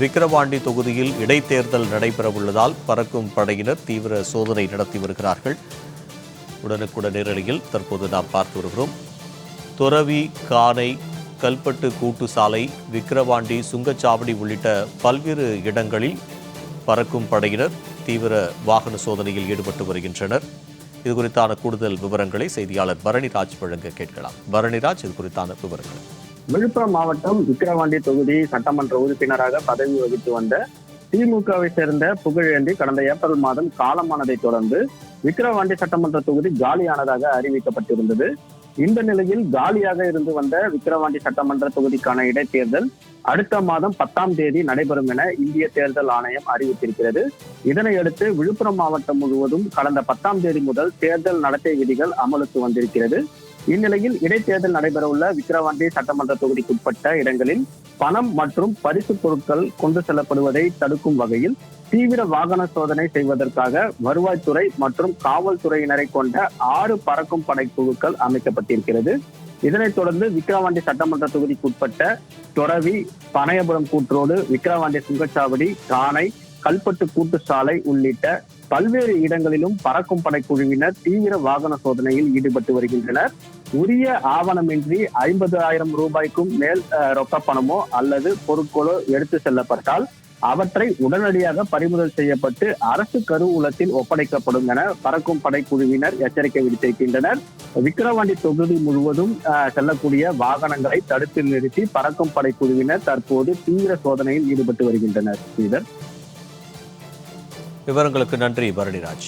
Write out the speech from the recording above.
விக்கிரவாண்டி தொகுதியில் இடைத்தேர்தல் நடைபெறவுள்ளதால் பறக்கும் படையினர் தீவிர சோதனை நடத்தி வருகிறார்கள். உடனுக்குடன் நேரலையில் தற்போது நாம் பார்த்து வருகிறோம். துறவி கானை கல்பட்டு கூட்டு சாலை விக்கிரவாண்டி சுங்கச்சாவடி உள்ளிட்ட பல்வேறு இடங்களில் பறக்கும் படையினர் தீவிர வாகன சோதனையில் ஈடுபட்டு வருகின்றனர். இது குறித்தான கூடுதல் விவரங்களை செய்தியாளர் பரணிராஜ் வழங்க கேட்கலாம். பரணிராஜ் இது குறித்தான விவரங்கள். விழுப்புரம் மாவட்டம் விக்கிரவாண்டி தொகுதி சட்டமன்ற உறுப்பினராக பதவி வகித்து வந்த திமுகவை சேர்ந்த புகழேந்தி கடந்த ஏப்ரல் மாதம் காலமானதை தொடர்ந்து விக்கிரவாண்டி சட்டமன்ற தொகுதி காலியானதாக அறிவிக்கப்பட்டிருந்தது. இந்த நிலையில் காலியாக இருந்து வந்த விக்கிரவாண்டி சட்டமன்ற தொகுதிக்கான இடைத்தேர்தல் அடுத்த மாதம் பத்தாம் தேதி நடைபெறும் என இந்திய தேர்தல் ஆணையம் அறிவித்திருக்கிறது. இதனையடுத்து விழுப்புரம் மாவட்டம் முழுவதும் கடந்த பத்தாம் தேதி முதல் தேர்தல் நடத்தை விதிகள் அமலுக்கு வந்திருக்கிறது. இந்நிலையில் இடைத்தேர்தல் நடைபெறவுள்ள விக்கிரவாண்டி சட்டமன்ற தொகுதிக்குட்பட்ட இடங்களில் பணம் மற்றும் பரிசு பொருட்கள் கொண்டு செல்லப்படுவதை தடுக்கும் வகையில் தீவிர வாகன சோதனை செய்வதற்காக வருவாய்த்துறை மற்றும் காவல்துறையினரை கொண்ட ஆறு பறக்கும் படை குழுக்கள் அமைக்கப்பட்டிருக்கிறது. இதனைத் தொடர்ந்து விக்கிரவாண்டி சட்டமன்ற தொகுதிக்குட்பட்ட தொடவி பனையபுரம் கூற்றோடு விக்கிரவாண்டி சுங்கச்சாவடி கானை கல்பட்டு கூட்டு சாலை உள்ளிட்ட பல்வேறு இடங்களிலும் பறக்கும் படைக்குழுவினர் தீவிர வாகன சோதனையில் ஈடுபட்டு வருகின்றனர். உரிய ஆவணமின்றி ஐம்பது ஆயிரம் ரூபாய்க்கும் மேல் ரொக்க பணமோ அல்லது பொருட்களோ எடுத்து செல்லப்பட்டால் அவற்றை உடனடியாக பறிமுதல் செய்யப்பட்டு அரசு கருவூலத்தில் ஒப்படைக்கப்படும் என பறக்கும் படைக்குழுவினர் எச்சரிக்கை விடுத்திருக்கின்றனர். விக்கிரவாண்டி தொகுதி முழுவதும் அஹ், செல்லக்கூடிய வாகனங்களை தடுத்து நிறுத்தி பறக்கும் படைக்குழுவினர் தற்போது தீவிர சோதனையில் ஈடுபட்டு வருகின்றனர். ஸ்ரீதர். விவரங்களுக்கு நன்றி பரணிராஜ்.